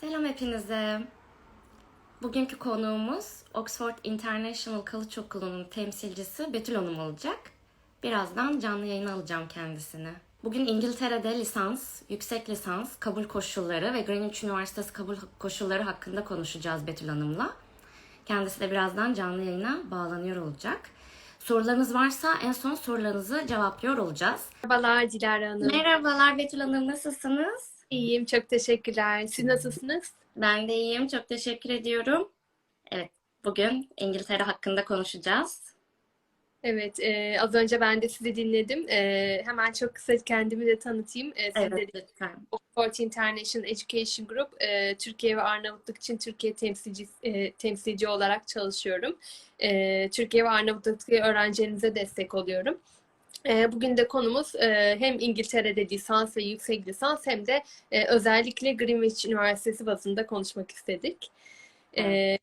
Selam hepinize. Bugünkü konuğumuz Oxford International College Okulu'nun temsilcisi Betül Hanım olacak. Birazdan canlı yayına alacağım kendisini. Bugün İngiltere'de lisans, yüksek lisans, kabul koşulları ve Greenwich Üniversitesi kabul koşulları hakkında konuşacağız Betül Hanım'la. Kendisi de birazdan canlı yayına bağlanıyor olacak. Sorularınız varsa en son sorularınızı cevaplıyor olacağız. Merhabalar Dilara Hanım. Merhabalar Betül Hanım nasılsınız? İyiyim, çok teşekkürler. Siz nasılsınız? Ben de iyiyim. Çok teşekkür ediyorum. Evet, bugün İngiltere hakkında konuşacağız. Evet, e, az önce ben de sizi dinledim. E, hemen çok kısa kendimi de tanıtayım. E, siz de Evet, lütfen. Oxford International Education Group, e, Türkiye ve Arnavutluk için Türkiye temsilci, e, temsilci olarak çalışıyorum. E, Türkiye ve Arnavutluk'taki öğrencilerimize destek oluyorum. E, Bugün de konumuz e, hem İngiltere'de lisans ve yüksek lisans hem de e, özellikle Greenwich Üniversitesi bazında konuşmak istedik. E,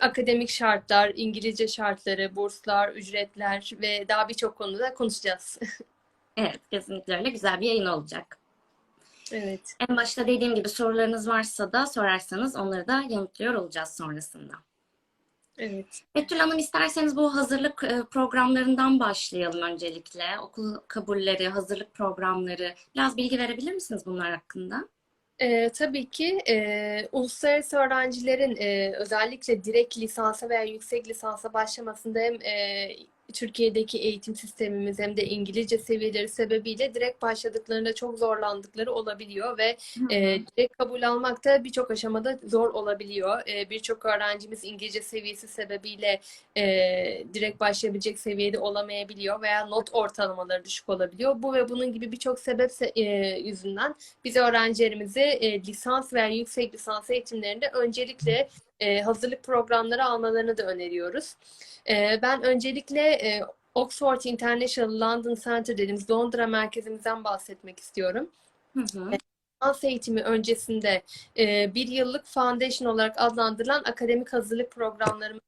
Akademik şartlar, İngilizce şartları, burslar, ücretler ve daha birçok konuda konuşacağız. Evet, kesinlikle öyle. Güzel bir yayın olacak. Evet. En başta dediğim gibi sorularınız varsa da sorarsanız onları da yanıtlıyor olacağız sonrasında. Evet. Betül Hanım isterseniz bu hazırlık e, programlarından başlayalım öncelikle. Okul kabulleri, hazırlık programları. Biraz bilgi verebilir misiniz bunlar hakkında? Ee, tabii ki e, uluslararası öğrencilerin e, özellikle direkt lisansa veya yüksek lisansa başlamasında hem e, Türkiye'deki eğitim sistemimiz hem de İngilizce seviyeleri sebebiyle direkt başladıklarında çok zorlandıkları olabiliyor ve e, direkt kabul almak da birçok aşamada zor olabiliyor. E, birçok öğrencimiz İngilizce seviyesi sebebiyle e, direkt başlayabilecek seviyede olamayabiliyor veya not ortalamaları düşük olabiliyor. Bu ve bunun gibi birçok sebep se- e, yüzünden biz öğrencilerimizi e, lisans veya yüksek lisans eğitimlerinde öncelikle e, hazırlık programları almalarını da öneriyoruz. E, ben öncelikle e, Oxford International London Center dediğimiz Londra merkezimizden bahsetmek istiyorum. Hı hı. Lisans eğitimi öncesinde e, bir yıllık foundation olarak adlandırılan akademik hazırlık programlarımız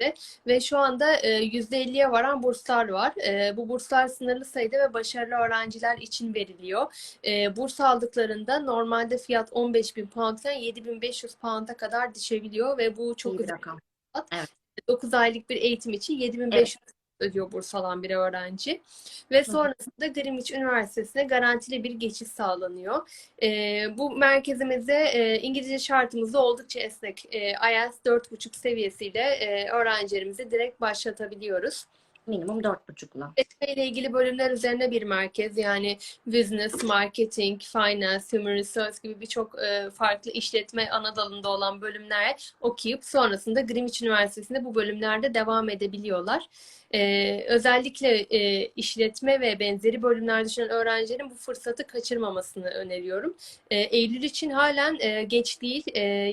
merkezde ve şu anda e, %50'ye varan burslar var. E, bu burslar sınırlı sayıda ve başarılı öğrenciler için veriliyor. E, burs aldıklarında normalde fiyat 15 bin poundken 7500 pound'a kadar düşebiliyor ve bu çok İyi bir rakam. 9 aylık bir eğitim için 7500 ödüyor burs alan bir öğrenci. Ve sonrasında Greenwich Üniversitesi'ne garantili bir geçiş sağlanıyor. Ee, bu merkezimizde e, İngilizce şartımız da oldukça esnek. E, IELTS 4.5 seviyesiyle e, öğrencilerimizi direkt başlatabiliyoruz. Minimum dört buçukla. İşletme ile ilgili bölümler üzerine bir merkez yani business, marketing, finance, human resource gibi birçok e, farklı işletme ana dalında olan bölümler okuyup sonrasında Greenwich Üniversitesi'nde bu bölümlerde devam edebiliyorlar. E, özellikle e, işletme ve benzeri bölümler düşünen öğrencilerin bu fırsatı kaçırmamasını öneriyorum. Eylül için halen geç değil.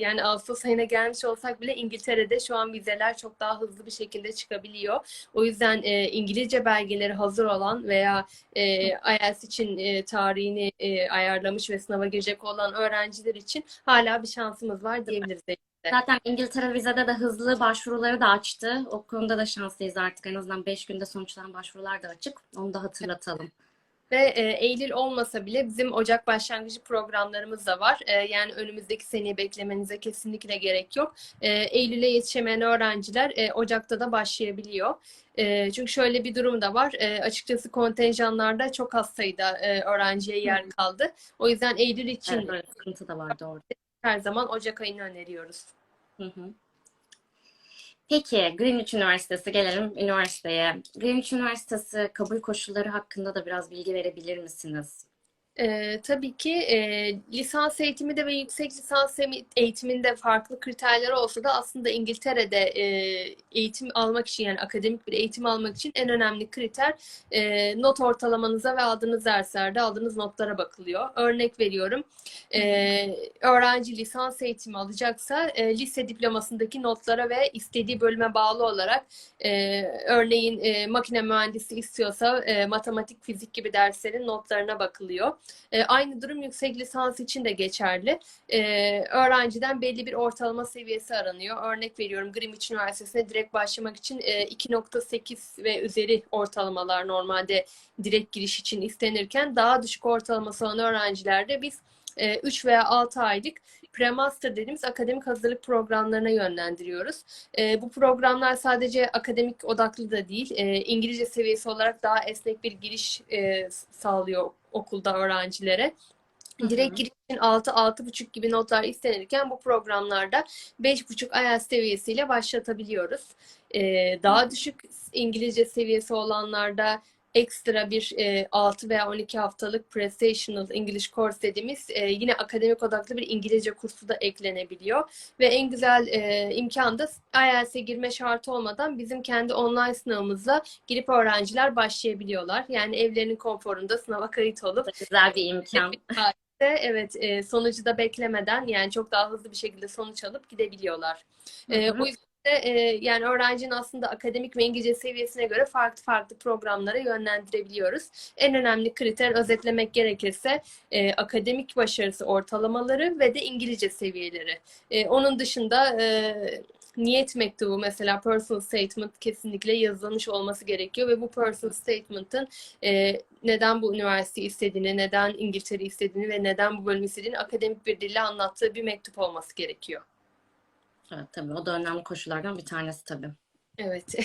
Yani Ağustos ayına gelmiş olsak bile İngiltere'de şu an vizeler çok daha hızlı bir şekilde çıkabiliyor. O yüzden e, İngilizce belgeleri hazır olan veya e, IELTS için e, tarihini e, ayarlamış ve sınava girecek olan öğrenciler için hala bir şansımız var diyebiliriz. Zaten İngiltere vizede de hızlı başvuruları da açtı. O konuda da şanslıyız artık. En azından 5 günde sonuçlanan başvurular da açık. Onu da hatırlatalım. Ve e, Eylül olmasa bile bizim Ocak başlangıcı programlarımız da var. E, yani önümüzdeki seneyi beklemenize kesinlikle gerek yok. E, Eylül'e yetişemeyen öğrenciler e, Ocak'ta da başlayabiliyor. E, çünkü şöyle bir durum da var. E, açıkçası kontenjanlarda çok az sayıda e, öğrenciye yer kaldı. O yüzden Eylül için Evet, sıkıntı da vardı orada. her zaman Ocak ayını öneriyoruz. Hı hı. Peki Greenwich Üniversitesi gelelim üniversiteye. Greenwich Üniversitesi kabul koşulları hakkında da biraz bilgi verebilir misiniz? Ee, tabii ki e, lisans eğitimi de ve yüksek lisans eğitiminde farklı kriterler olsa da aslında İngiltere'de e, eğitim almak için yani akademik bir eğitim almak için en önemli kriter e, not ortalamanıza ve aldığınız derslerde aldığınız notlara bakılıyor. Örnek veriyorum. E, öğrenci lisans eğitimi alacaksa e, lise diplomasındaki notlara ve istediği bölüme bağlı olarak e, örneğin e, makine mühendisi istiyorsa e, matematik, fizik gibi derslerin notlarına bakılıyor. E, aynı durum yüksek lisans için de geçerli. E, öğrenciden belli bir ortalama seviyesi aranıyor. Örnek veriyorum Greenwich Üniversitesi'ne direkt başlamak için e, 2.8 ve üzeri ortalamalar normalde direkt giriş için istenirken daha düşük ortalaması olan öğrencilerde biz 3 veya 6 aylık pre-master dediğimiz akademik hazırlık programlarına yönlendiriyoruz. E, bu programlar sadece akademik odaklı da değil, e, İngilizce seviyesi olarak daha esnek bir giriş e, sağlıyor okulda öğrencilere. Direkt giriş için 6 6,5 gibi notlar istenirken bu programlarda 5,5 IELTS seviyesiyle başlatabiliyoruz. Ee, daha düşük İngilizce seviyesi olanlarda ekstra bir e, 6 veya 12 haftalık Prestational English Course dediğimiz e, yine akademik odaklı bir İngilizce kursu da eklenebiliyor. Ve en güzel e, imkan da IELTS'e girme şartı olmadan bizim kendi online sınavımızla girip öğrenciler başlayabiliyorlar. Yani evlerinin konforunda sınava kayıt olup Güzel bir imkan. de evet e, sonucu da beklemeden yani çok daha hızlı bir şekilde sonuç alıp gidebiliyorlar. E, o yüzden de e, yani öğrencinin aslında akademik ve İngilizce seviyesine göre farklı farklı programlara yönlendirebiliyoruz. En önemli kriter özetlemek gerekirse e, akademik başarısı ortalamaları ve de İngilizce seviyeleri. E, onun dışında e, niyet mektubu mesela personal statement kesinlikle yazılmış olması gerekiyor ve bu personal statement'ın e, neden bu üniversiteyi istediğini, neden İngiltere istediğini ve neden bu bölümü istediğini akademik bir dille anlattığı bir mektup olması gerekiyor. Evet tabii o da önemli koşullardan bir tanesi tabii. Evet.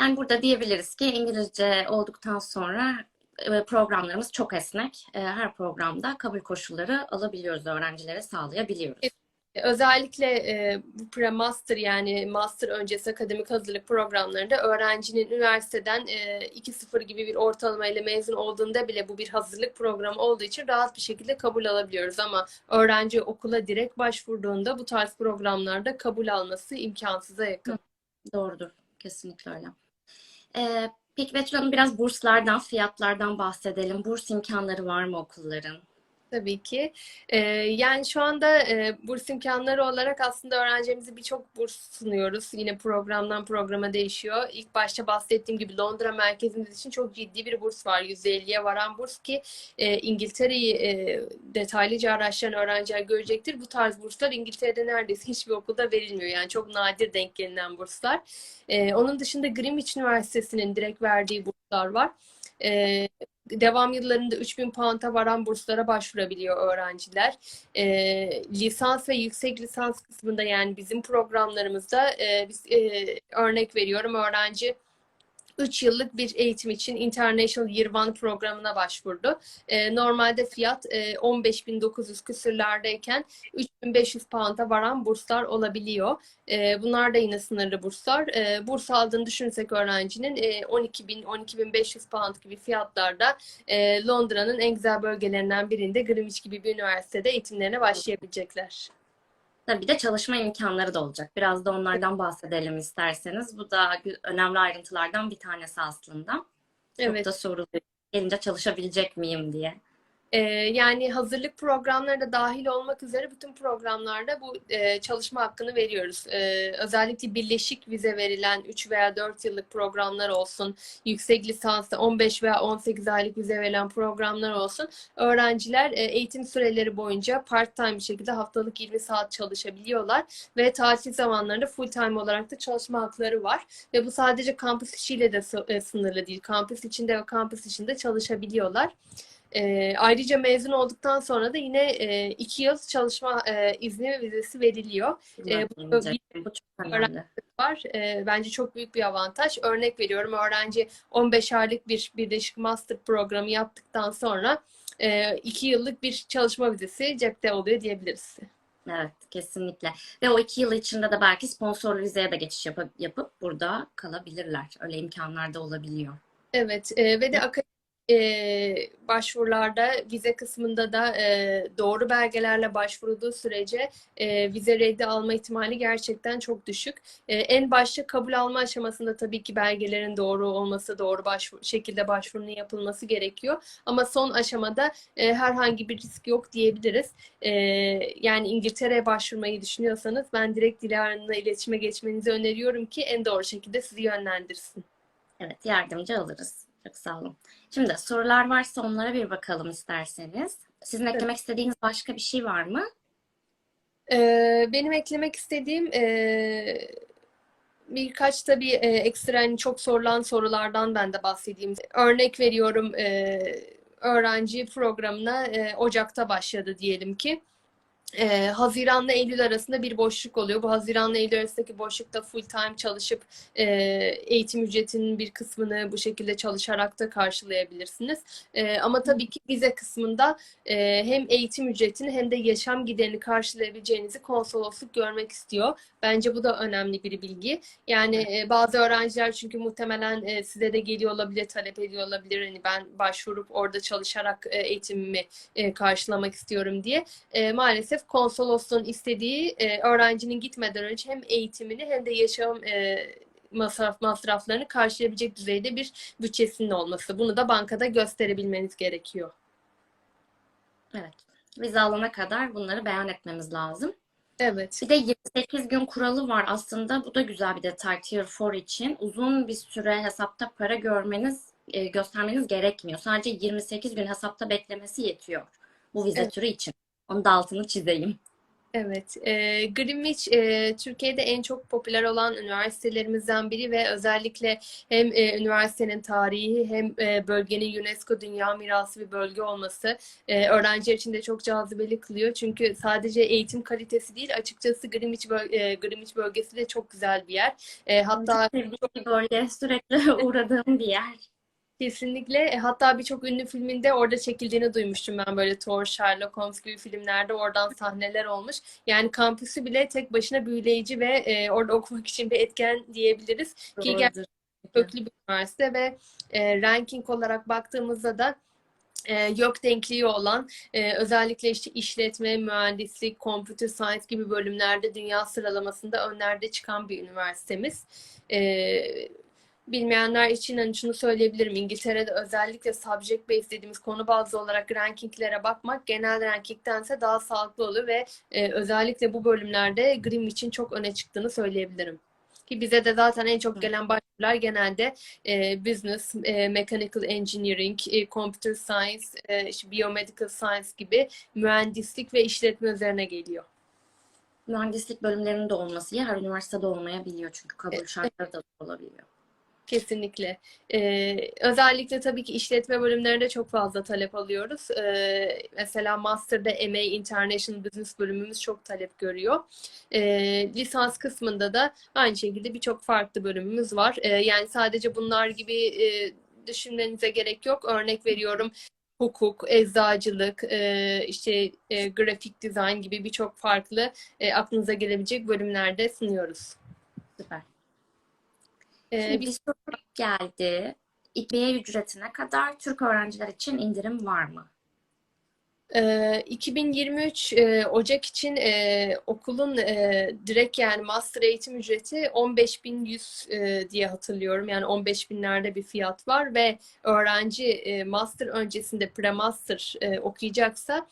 Yani burada diyebiliriz ki İngilizce olduktan sonra e, programlarımız çok esnek. E, Her programda kabul koşulları alabiliyoruz, öğrencilere sağlayabiliyoruz. Özellikle e, bu pre-master yani master öncesi akademik hazırlık programlarında öğrencinin üniversiteden e, 2.0 gibi bir ortalama ile mezun olduğunda bile bu bir hazırlık programı olduğu için rahat bir şekilde kabul alabiliyoruz. Ama öğrenci okula direkt başvurduğunda bu tarz programlarda kabul alması imkansıza yakın. Doğrudur, kesinlikle öyle. E, peki Betül Hanım biraz burslardan, fiyatlardan bahsedelim. Burs imkanları var mı okulların? Tabii ki. Ee, yani şu anda e, burs imkanları olarak aslında öğrencilerimize birçok burs sunuyoruz. Yine programdan programa değişiyor. İlk başta bahsettiğim gibi Londra merkezimiz için çok ciddi bir burs var. %50'ye varan burs ki e, İngiltere'yi e, detaylıca araştıran öğrenciler görecektir. Bu tarz burslar İngiltere'de neredeyse hiçbir okulda verilmiyor. Yani çok nadir denk gelinen burslar. E, onun dışında Greenwich Üniversitesi'nin direkt verdiği burslar var. E, devam yıllarında 3000 puanta varan burslara başvurabiliyor öğrenciler. E, lisans ve yüksek lisans kısmında yani bizim programlarımızda e, biz e, örnek veriyorum öğrenci 3 yıllık bir eğitim için International Year One programına başvurdu. E, normalde fiyat e, 15.900 küsürlerdeyken 3.500 pound'a varan burslar olabiliyor. E, bunlar da yine sınırlı burslar. E, burs aldığını düşünürsek öğrencinin e, 12.000, 12.500 pound gibi fiyatlarda e, Londra'nın en güzel bölgelerinden birinde Greenwich gibi bir üniversitede eğitimlerine başlayabilecekler. Tabii bir de çalışma imkanları da olacak. Biraz da onlardan bahsedelim isterseniz. Bu da önemli ayrıntılardan bir tanesi aslında. Çok Evet. da soruluyor. Gelince çalışabilecek miyim diye. Ee, yani hazırlık programları da dahil olmak üzere bütün programlarda bu e, çalışma hakkını veriyoruz. Ee, özellikle birleşik vize verilen 3 veya 4 yıllık programlar olsun, yüksek lisansta 15 veya 18 aylık vize verilen programlar olsun. Öğrenciler e, eğitim süreleri boyunca part-time bir şekilde haftalık 20 saat çalışabiliyorlar ve tatil zamanlarında full-time olarak da çalışma hakları var. Ve bu sadece kampüs içiyle de e, sınırlı değil. Kampüs içinde ve kampüs içinde çalışabiliyorlar. E, ayrıca mezun olduktan sonra da yine e, iki yıl çalışma e, izni vizesi veriliyor. Güzel bu-. Bu çok önemli. Var. E, bence çok büyük bir avantaj. Örnek veriyorum öğrenci 15 aylık bir birleşik master programı yaptıktan sonra e, iki yıllık bir çalışma vizesi cepte oluyor diyebiliriz. Evet, kesinlikle. Ve o iki yıl içinde de belki sponsor vizeye de geçiş yapıp, yapıp burada kalabilirler. Öyle imkanlar da olabiliyor. Evet e, ve de akademik e, başvurularda vize kısmında da e, doğru belgelerle başvurulduğu sürece e, vize reddi alma ihtimali gerçekten çok düşük. E, en başta kabul alma aşamasında tabii ki belgelerin doğru olması, doğru başvuru, şekilde başvurunun yapılması gerekiyor. Ama son aşamada e, herhangi bir risk yok diyebiliriz. E, yani İngiltere'ye başvurmayı düşünüyorsanız ben direkt Dilara'nınla iletişime geçmenizi öneriyorum ki en doğru şekilde sizi yönlendirsin. Evet, yardımcı alırız. Çok sağ olun. Şimdi sorular varsa onlara bir bakalım isterseniz. Sizin eklemek istediğiniz başka bir şey var mı? Ee, benim eklemek istediğim e, birkaç tabii e, ekstra hani çok sorulan sorulardan ben de bahsedeyim. Örnek veriyorum e, öğrenci programına e, Ocak'ta başladı diyelim ki. E, Haziran'la Eylül arasında bir boşluk oluyor. Bu Haziran'la Eylül arasındaki boşlukta full time çalışıp e, eğitim ücretinin bir kısmını bu şekilde çalışarak da karşılayabilirsiniz. E, ama tabii ki vize kısmında e, hem eğitim ücretini hem de yaşam giderini karşılayabileceğinizi konsolosluk görmek istiyor. Bence bu da önemli bir bilgi. Yani e, bazı öğrenciler çünkü muhtemelen e, size de geliyor olabilir, talep ediyor olabilir. Hani ben başvurup orada çalışarak e, eğitimimi e, karşılamak istiyorum diye. E, maalesef konsolosluğun istediği e, öğrencinin gitmeden önce hem eğitimini hem de yaşam e, masraf masraflarını karşılayabilecek düzeyde bir bütçesinin olması. Bunu da bankada gösterebilmeniz gerekiyor. Evet. Vize alana kadar bunları beyan etmemiz lazım. Evet. Bir de 28 gün kuralı var aslında. Bu da güzel bir detay Tier 4 için. Uzun bir süre hesapta para görmeniz, e, göstermeniz gerekmiyor. Sadece 28 gün hesapta beklemesi yetiyor bu vize Evet. türü için. Onun da altını çizeyim. Evet, e, Greenwich e, Türkiye'de en çok popüler olan üniversitelerimizden biri ve özellikle hem e, üniversitenin tarihi hem e, bölgenin UNESCO Dünya Mirası bir bölge olması e, öğrenciler için de çok cazibeli kılıyor. Çünkü sadece eğitim kalitesi değil, açıkçası Greenwich, böl- e, Greenwich bölgesi de çok güzel bir yer. E, hatta Çok bir bölge, sürekli uğradığım bir yer. Kesinlikle. E, Hatta birçok ünlü filminde orada çekildiğini duymuştum ben böyle Thor, Sherlock Holmes gibi filmlerde oradan sahneler olmuş. Yani kampüsü bile tek başına büyüleyici ve e, orada okumak için bir etken diyebiliriz. Ki Doğrudur. köklü bir üniversite ve e, ranking olarak baktığımızda da e, yok denkliği olan e, özellikle işte işletme, mühendislik, computer science gibi bölümlerde dünya sıralamasında önlerde çıkan bir üniversitemiz. E, bilmeyenler için hani şunu söyleyebilirim. İngiltere'de özellikle subject based dediğimiz konu bazlı olarak rankinglere bakmak genel rankingdense daha sağlıklı oluyor ve e, özellikle bu bölümlerde Greenwich'in çok öne çıktığını söyleyebilirim. Ki bize de zaten en çok gelen başvurular genelde e, business, e, mechanical engineering, e, computer science, e, işte biomedical science gibi mühendislik ve işletme üzerine geliyor. Mühendislik bölümlerinin de olması her üniversitede olmayabiliyor çünkü kabul şartları da olabiliyor. Kesinlikle. Ee, özellikle tabii ki işletme bölümlerinde çok fazla talep alıyoruz. Ee, mesela Master'da MA International Business bölümümüz çok talep görüyor. Ee, lisans kısmında da aynı şekilde birçok farklı bölümümüz var. Ee, yani sadece bunlar gibi e, düşünmenize gerek yok. Örnek veriyorum. Hukuk, eczacılık, e, işte e, grafik dizayn gibi birçok farklı e, aklınıza gelebilecek bölümlerde sunuyoruz. Süper. Ee, bir soru geldi. İKB'ye ücretine kadar Türk öğrenciler için indirim var mı? Ee, 2023 e, Ocak için okulun e, direkt yani master eğitim ücreti 15.100 e, diye hatırlıyorum. Yani 15 binlerde bir fiyat var ve öğrenci master öncesinde pre-master okuyacaksa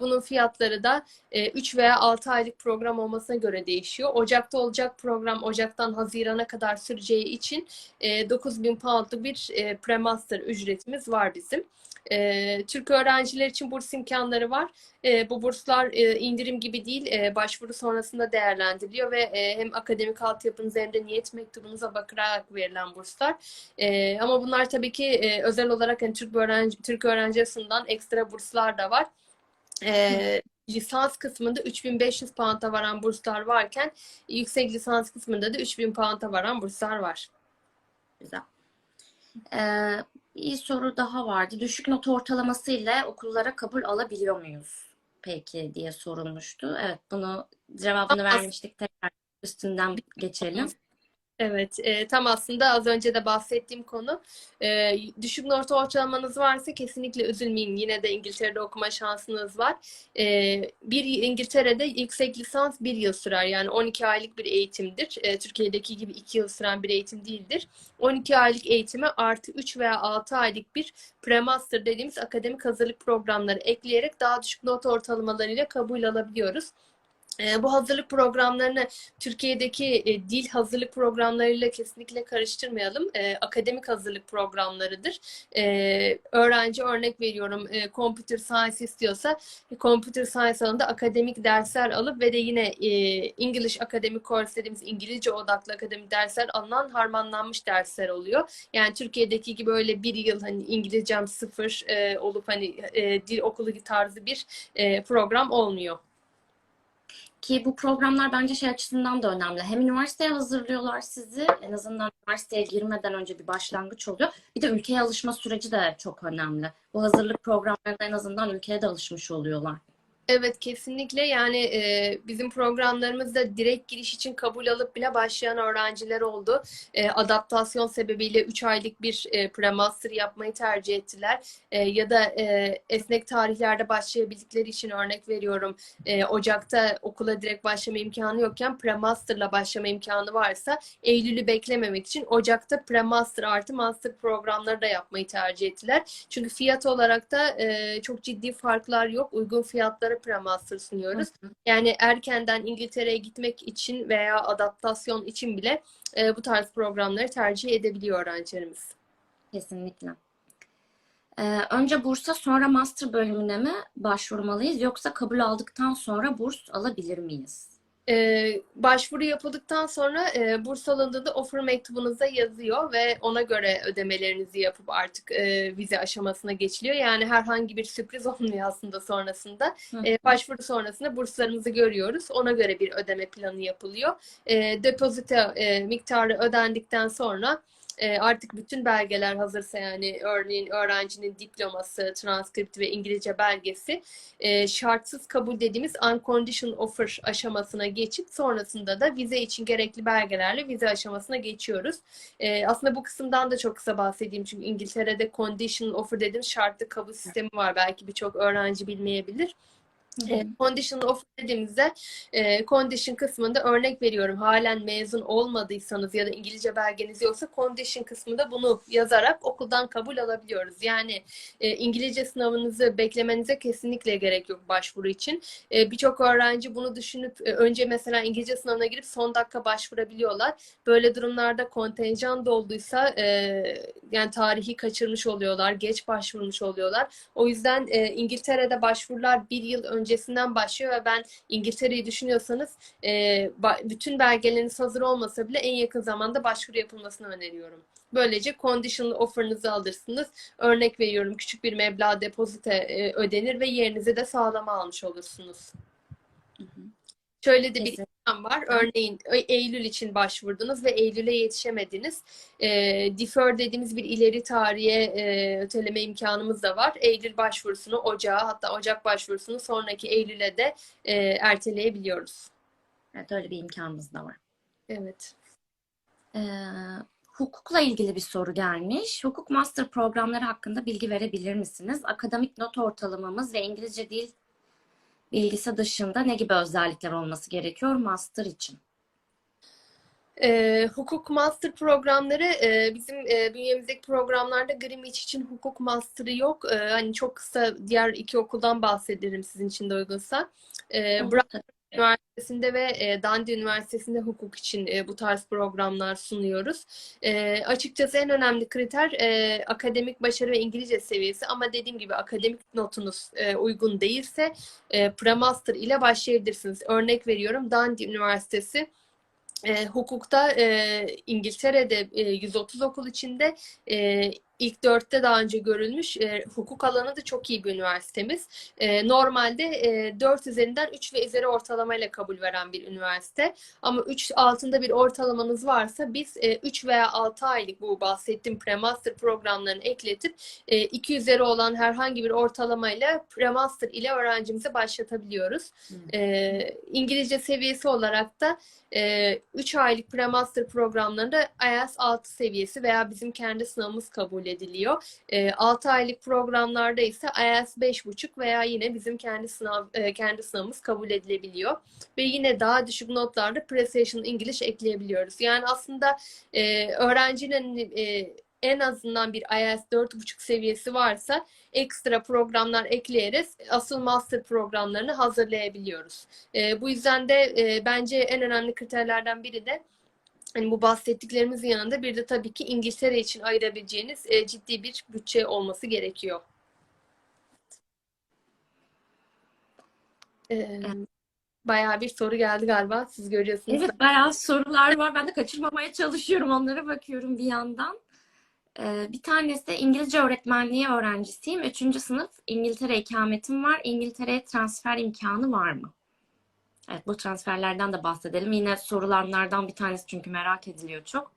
bunun fiyatları da e, 3 veya 6 aylık program olmasına göre değişiyor. Ocak'ta olacak program Ocak'tan Haziran'a kadar süreceği için e, 9000 poundluk bir e, pre-master ücretimiz var bizim. E, Türk öğrenciler için burs imkanları var. E, bu burslar e, indirim gibi değil, e, başvuru sonrasında değerlendiriliyor ve e, hem akademik altyapınıza hem de niyet mektubunuza bakarak verilen burslar. E, ama bunlar tabii ki e, özel olarak hani Türk öğrenci Türk öğrenci açısından ekstra burslar da var. E, lisans kısmında 3500 pound'a varan burslar varken yüksek lisans kısmında da 3000 pound'a varan burslar var. Güzel. Ee, bir soru daha vardı. Düşük not ortalaması ile okullara kabul alabiliyor muyuz? Peki diye sorulmuştu. Evet, bunu cevabını vermiştik. Tekrar üstünden geçelim. Evet, e, tam aslında az önce de bahsettiğim konu. E, düşük not ortalamanız varsa kesinlikle üzülmeyin. Yine de İngiltere'de okuma şansınız var. E, bir İngiltere'de yüksek lisans bir yıl sürer. Yani 12 aylık bir eğitimdir. E, Türkiye'deki gibi 2 yıl süren bir eğitim değildir. 12 aylık eğitime artı 3 veya 6 aylık bir pre-master dediğimiz akademik hazırlık programları ekleyerek daha düşük not ortalamalarıyla kabul alabiliyoruz. E, bu hazırlık programlarını Türkiye'deki e, dil hazırlık programlarıyla kesinlikle karıştırmayalım. E, akademik hazırlık programlarıdır. E, öğrenci örnek veriyorum e, computer science istiyorsa e, computer science alanında akademik dersler alıp ve de yine English Academic Course dediğimiz İngilizce odaklı akademik dersler alınan harmanlanmış dersler oluyor. Yani Türkiye'deki gibi öyle bir yıl hani İngilizcem sıfır olup hani dil okulu tarzı bir program olmuyor. Ki bu programlar bence şey açısından da önemli. Hem üniversiteye hazırlıyorlar sizi, en azından üniversiteye girmeden önce bir başlangıç oluyor. Bir de ülkeye alışma süreci de çok önemli. Bu hazırlık programlarında en azından ülkeye de alışmış oluyorlar. Evet kesinlikle yani e, bizim programlarımızda direkt giriş için kabul alıp bile başlayan öğrenciler oldu. E, adaptasyon sebebiyle 3 aylık bir e, pre-master yapmayı tercih ettiler. E, ya da e, esnek tarihlerde başlayabildikleri için örnek veriyorum. E, Ocak'ta okula direkt başlama imkanı yokken pre-master'la başlama imkanı varsa Eylül'ü beklememek için Ocak'ta pre-master artı master programları da yapmayı tercih ettiler. Çünkü fiyat olarak da e, çok ciddi farklar yok. Uygun fiyatlara pre-master sunuyoruz. Yani erkenden İngiltere'ye gitmek için veya adaptasyon için bile e, bu tarz programları tercih edebiliyor öğrencilerimiz. Kesinlikle. Ee, önce bursa sonra master bölümüne mi başvurmalıyız yoksa kabul aldıktan sonra burs alabilir miyiz? Ee, başvuru yapıldıktan sonra e, burs alındığında offer mektubunuzda yazıyor ve ona göre ödemelerinizi yapıp artık e, vize aşamasına geçiliyor. Yani herhangi bir sürpriz olmuyor aslında sonrasında. E, başvuru sonrasında burslarımızı görüyoruz. Ona göre bir ödeme planı yapılıyor. E, depozito e, miktarı ödendikten sonra e, artık bütün belgeler hazırsa yani örneğin öğrencinin diploması, transkripti ve İngilizce belgesi e, şartsız kabul dediğimiz unconditional offer aşamasına geçip sonrasında da vize için gerekli belgelerle vize aşamasına geçiyoruz. E, aslında bu kısımdan da çok kısa bahsedeyim çünkü İngiltere'de conditional offer dediğimiz şartlı kabul sistemi var. Belki birçok öğrenci bilmeyebilir. E, conditional offer dediğimizde e, condition kısmında örnek veriyorum halen mezun olmadıysanız ya da İngilizce belgeniz yoksa condition kısmında bunu yazarak okuldan kabul alabiliyoruz. Yani e, İngilizce sınavınızı beklemenize kesinlikle gerek yok başvuru için. E, Birçok öğrenci bunu düşünüp e, önce mesela İngilizce sınavına girip son dakika başvurabiliyorlar. Böyle durumlarda kontenjan dolduysa e, yani tarihi kaçırmış oluyorlar, geç başvurmuş oluyorlar. O yüzden e, İngiltere'de başvurular bir yıl öncesinden başlıyor ve ben İngiltere'yi düşünüyorsanız e, bütün belgeleriniz hazır olmasa bile en yakın zamanda başvuru yapılmasını öneriyorum. Böylece conditional offer'ınızı alırsınız. Örnek veriyorum küçük bir meblağ depozite e, ödenir ve yerinizi de sağlama almış olursunuz. Şöyle de bir var. Örneğin Eylül için başvurdunuz ve Eylül'e yetişemediniz. E, defer dediğimiz bir ileri tarihe e, öteleme imkanımız da var. Eylül başvurusunu Ocağa hatta Ocak başvurusunu sonraki Eylül'e de e, erteleyebiliyoruz. Evet öyle bir imkanımız da var. Evet. Ee, hukukla ilgili bir soru gelmiş. Hukuk master programları hakkında bilgi verebilir misiniz? Akademik not ortalamamız ve İngilizce dil bilgisi dışında ne gibi özellikler olması gerekiyor master için? E, hukuk master programları e, bizim e, bünyemizdeki programlarda Greenwich için hukuk master'ı yok. E, hani çok kısa diğer iki okuldan bahsederim sizin için de uygunsa. E, Brown. Üniversitesi'nde ve e, Dundee Üniversitesi'nde hukuk için e, bu tarz programlar sunuyoruz. E, açıkçası en önemli kriter e, akademik başarı ve İngilizce seviyesi ama dediğim gibi akademik notunuz uygun değilse e, pre-master ile başlayabilirsiniz. Örnek veriyorum Dundee Üniversitesi hukukta İngiltere'de e, 130 okul içinde ilk dörtte daha önce görülmüş e, hukuk alanı da çok iyi bir üniversitemiz. E, normalde e, 4 üzerinden 3 ve üzeri ortalamayla kabul veren bir üniversite. Ama 3 altında bir ortalamanız varsa biz e, 3 veya 6 aylık bu bahsettiğim pre-master programlarını ekletip e, 2 üzeri olan herhangi bir ortalamayla pre-master ile öğrencimizi başlatabiliyoruz. E, İngilizce seviyesi olarak da 3 aylık pre-master programlarında IELTS 6 seviyesi veya bizim kendi sınavımız kabul ediliyor. 6 aylık programlarda ise IELTS 5.5 veya yine bizim kendi sınav e, kendi sınavımız kabul edilebiliyor. Ve yine daha düşük notlarda Precision English ekleyebiliyoruz. Yani aslında e, öğrencinin e, en azından bir IELTS 4.5 seviyesi varsa ekstra programlar ekleyeriz. Asıl master programlarını hazırlayabiliyoruz. E, bu yüzden de e, bence en önemli kriterlerden biri de hani bu bahsettiklerimizin yanında bir de tabii ki İngiltere için ayırabileceğiniz e, ciddi bir bütçe olması gerekiyor. E, bayağı bir soru geldi galiba. Siz görüyorsunuz. Evet bayağı sorular var. Ben de kaçırmamaya çalışıyorum. Onlara bakıyorum bir yandan. Ee, bir tanesi de İngilizce öğretmenliği öğrencisiyim. Üçüncü sınıf İngiltere ikametim var. İngiltere'ye transfer imkanı var mı? Evet, bu transferlerden de bahsedelim. Yine sorulanlardan bir tanesi çünkü merak ediliyor çok.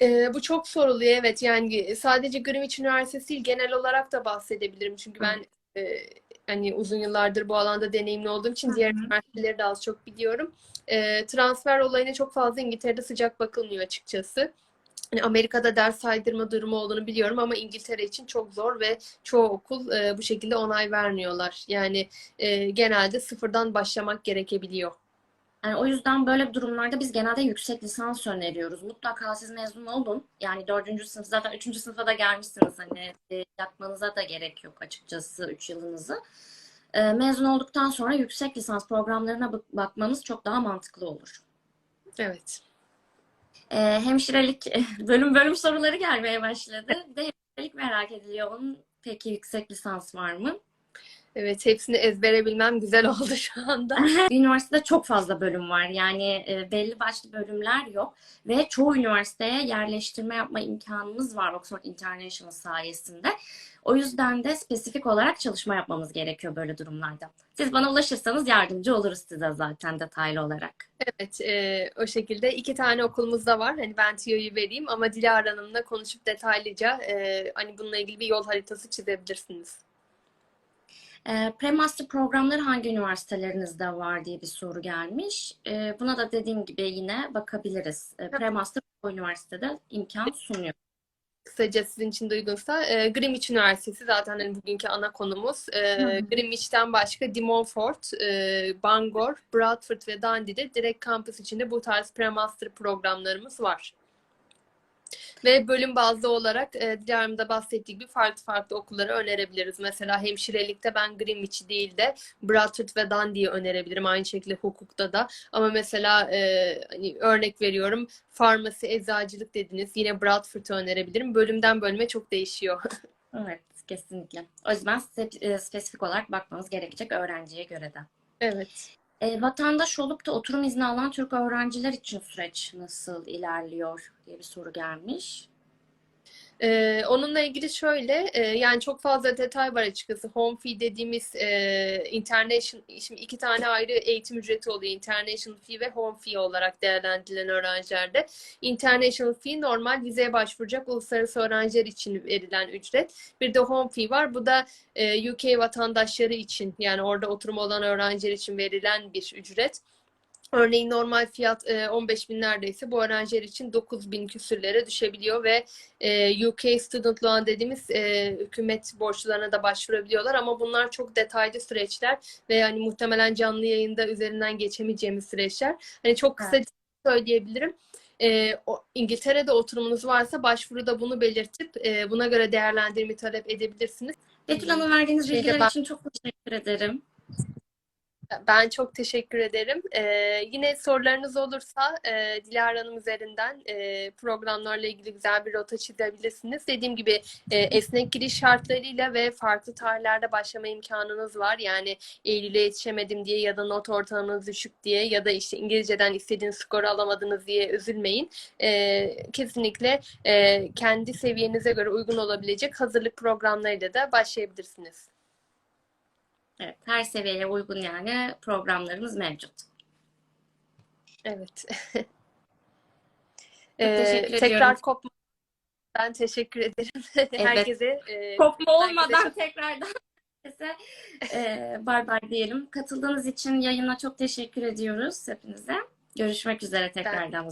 Ee, bu çok soruluyor evet yani sadece Greenwich Üniversitesi değil genel olarak da bahsedebilirim çünkü ben e, hani uzun yıllardır bu alanda deneyimli olduğum için Hı diğer üniversiteleri de az çok biliyorum. Ee, transfer olayına çok fazla İngiltere'de sıcak bakılmıyor açıkçası. Hani Amerika'da ders saydırma durumu olduğunu biliyorum ama İngiltere için çok zor ve çoğu okul e, bu şekilde onay vermiyorlar. Yani e, genelde sıfırdan başlamak gerekebiliyor. Yani o yüzden böyle durumlarda biz genelde yüksek lisans öneriyoruz. Mutlaka siz mezun olun. Yani dördüncü sınıf zaten üçüncü sınıfa da gelmişsiniz. Hani e, yapmanıza da gerek yok açıkçası üç yılınızı. E, mezun olduktan sonra yüksek lisans programlarına bak- bakmanız çok daha mantıklı olur. Evet. E, hemşirelik bölüm bölüm soruları gelmeye başladı. Bir de hemşirelik merak ediliyor. Onun peki yüksek lisans var mı? Evet, hepsini ezbere bilmem güzel oldu şu anda. Üniversitede çok fazla bölüm var. Yani e, belli başlı bölümler yok. Ve çoğu üniversiteye yerleştirme yapma imkanımız var Oxford International sayesinde. O yüzden de spesifik olarak çalışma yapmamız gerekiyor böyle durumlarda. Siz bana ulaşırsanız yardımcı oluruz size zaten detaylı olarak. Evet, e, o şekilde iki tane okulumuz da var. Hani ben tüyoyu vereyim ama Dilara Hanım'la konuşup detaylıca e, hani bununla ilgili bir yol haritası çizebilirsiniz. E, Pre-master programları hangi üniversitelerinizde var diye bir soru gelmiş. E, buna da dediğim gibi yine bakabiliriz. E, Pre-master o üniversitede imkan sunuyor. Kısaca sizin için de uygunsa e, Greenwich Üniversitesi zaten hani bugünkü ana konumuz. E. Greenwich'ten başka De Montfort, e, Bangor, Bradford ve Dundee'de direkt kampüs içinde bu tarz pre-master programlarımız var. Ve bölüm bazlı olarak e, Dilara'nın da bahsettiği gibi farklı farklı okulları önerebiliriz. Mesela hemşirelikte ben Greenwich değil de Bradford ve Dundee'yi önerebilirim. Aynı şekilde hukukta da. Ama mesela e, hani örnek veriyorum farmasi, eczacılık dediniz. Yine Bradford'u önerebilirim. Bölümden bölüme çok değişiyor. Evet, kesinlikle. O yüzden e, spesifik olarak bakmanız gerekecek öğrenciye göre de. Evet. E, vatandaş olup da oturum izni alan Türk öğrenciler için süreç nasıl ilerliyor diye bir soru gelmiş. Ee, onunla ilgili şöyle e, yani çok fazla detay var açıkçası. Home fee dediğimiz e, international şimdi iki tane ayrı eğitim ücreti oluyor. International fee ve home fee olarak değerlendirilen öğrencilerde. International fee normal vizeye başvuracak uluslararası öğrenciler için verilen ücret. Bir de home fee var. Bu da e, UK vatandaşları için yani orada oturum olan öğrenciler için verilen bir ücret. Örneğin normal fiyat e, 15 bin neredeyse bu öğrenciler için 9 bin küsürlere düşebiliyor ve e, UK Student Loan dediğimiz e, hükümet borçlarına da başvurabiliyorlar ama bunlar çok detaylı süreçler ve yani muhtemelen canlı yayında üzerinden geçemeyeceğimiz süreçler. Hani çok kısa söyleyebilirim. E, o, İngiltere'de oturumunuz varsa başvuruda bunu belirtip e, buna göre değerlendirme talep edebilirsiniz. Betül Hanım verdiğiniz bilgiler için çok teşekkür ederim. Ben çok teşekkür ederim. Ee, yine sorularınız olursa e, Dilara Hanım üzerinden e, programlarla ilgili güzel bir rota çizebilirsiniz. Dediğim gibi e, esnek giriş şartlarıyla ve farklı tarihlerde başlama imkanınız var. Yani Eylül'e yetişemedim diye ya da not ortalamanız düşük diye ya da işte İngilizceden istediğiniz skoru alamadınız diye üzülmeyin. E, kesinlikle e, kendi seviyenize göre uygun olabilecek hazırlık programlarıyla da başlayabilirsiniz. Evet, her seviyeye uygun yani programlarımız mevcut. Evet. teşekkür Ee, tekrar ediyorum. kopma. Ben teşekkür ederim. Herkese e, Kopma herkese olmadan çok- tekrardan size e, bay bay diyelim. Katıldığınız için yayına çok teşekkür ediyoruz hepinize. Görüşmek üzere tekrardan.